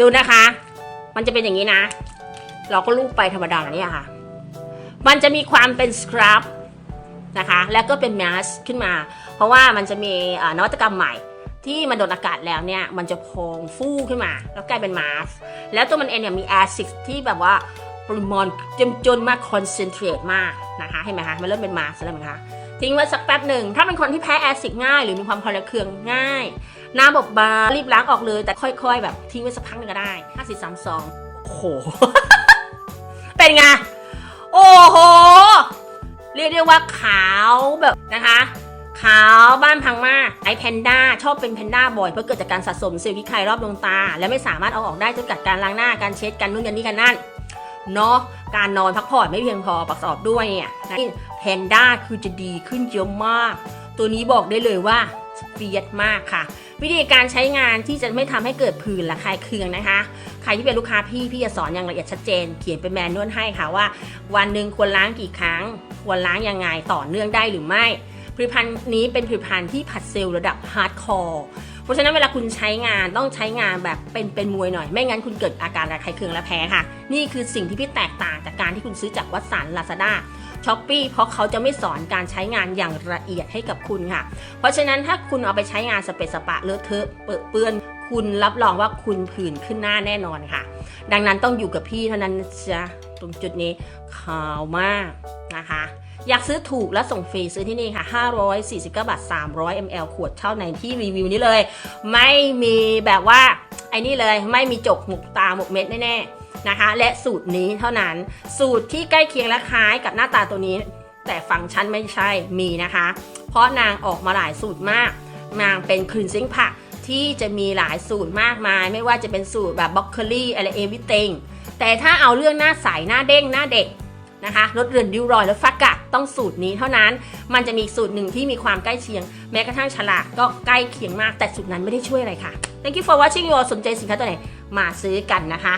ดูนะคะ มันจะเป็นอย่างนี้นะ เราก็ลูบไปธรรมดาเนี่ยค่ะ มันจะมีความเป็นสครับนะคะ แล้วก็เป็นแมสขึ้นมา เพราะว่ามันจะมีเอ่อนวัตกรรมใหม่ที่มันโดนอากาศแล้วเนี่ย มันจะพองฟูขึ้นมา แล้วกลายเป็นมาสแล้วตัวมันเองเนี่ยมีแอซิดที่แบบว่าปริมาณจมจนมากคอนเซนเทรตมากนะคะเห็นไหมคะมันเริ่มเป็นมาสแล้วนะคะทิ้งไว้สักแป๊บหนึ่ง ถ้าเป็นคนที่แพ้แอซิดง่าย หรือมีความคอระเคืองง่าย น้าบอบบารีบล้างออกเลย แต่ค่อยๆ แบบทิ้งไว้สักพักหนึงก็ได้ห้าสี่สามสองโอ้โห เป็นไง โอ้โห เรียกได้ว่าขาวแบบนะคะ ขาวบ้านพังมากไอแพนด้าชอบเป็นแพนด้าบ่อยเพราะเกิดจากการสะสมเซลล์ที่ไข่รอบดวงตา และไม่สามารถเอาออกได้จนกัดการล้างหน้าการเช็ดกันนู่นกันนี่กันนั่นเนาะการนอนพักผ่อนไม่เพียงพอประกอบด้วยเนี่ยนะแพนด้าคือจะดีขึ้นเยอะมาก ตัวนี้บอกได้เลยว่า เฟียดมากค่ะ วิธีการใช้งานที่จะไม่ทำให้เกิดผื่นระคายเคืองนะคะ ใครที่เป็นลูกค้าพี่พี่จะสอนอย่างละเอียดชัดเจน เขียนเป็นแมนนวลให้ค่ะว่า วันหนึ่งควรล้างกี่ครั้ง ควรล้างยังไงต่อเนื่องได้หรือไม่ผลิตภัณฑ์นี้เป็นผลิตภัณฑ์ที่ผัดเซลล์ระดับฮาร์ดคอร์เพราะฉะนั้นเวลาคุณใช้งานต้องใช้งานแบบเป็นเป็นมวยหน่อย ไม่งั้นคุณเกิดอาการระคายเคืองและแพ้ค่ะ นี่คือสิ่งที่พี่แตกต่างจากการที่คุณซื้อจากวัดสันลาซาด้า ช้อปปี้เพราะเขาจะไม่สอนการใช้งานอย่างละเอียดให้กับคุณค่ะ เพราะฉะนั้นถ้าคุณเอาไปใช้งานสเปซสปะเลอะเทอะเปื้อนเปื้อนคุณรับรองว่าคุณผื่นขึ้นหน้าแน่นอนค่ะ ดังนั้นต้องอยู่กับพี่เท่านั้นนะจะตรงจุดนี้ขาวมากนะคะ อยากซื้อถูกและส่งฟรีซื้อที่นี่ค่ะ 549 บาท 300 ml ขวดเท่าในที่รีวิวนี้เลย ไม่มีแบบว่าไอ้นี่เลยไม่มีจกหมกตาหมกเม็ดแน่ๆ นะคะ และสูตรนี้เท่านั้น สูตรที่ใกล้เคียงและคล้ายกับหน้าตาตัวนี้ แต่ฟังก์ชันไม่ใช่มีนะคะ เพราะนางออกมาหลายสูตรมาก นางเป็นคลีนซิ่งผักที่จะมีหลายสูตรมากมาย ไม่ว่าจะเป็นสูตรแบบบล็อกโคลี่อะไรเอวิเตงแต่ถ้าเอาเรื่องหน้าใสหน้าเด้งหน้าเด็กนะคะลดเรือนริ้วรอยและฟักกะต้องสูตรนี้เท่านั้น มันจะมีสูตรหนึ่งที่มีความใกล้เคียง แม้กระทั่งฉลากก็ใกล้เคียงมากแต่สูตรนั้นไม่ได้ช่วยอะไรค่ะ Thank you for watching อยู่สนใจสินค้าตัวไหนมาซื้อกันนะคะ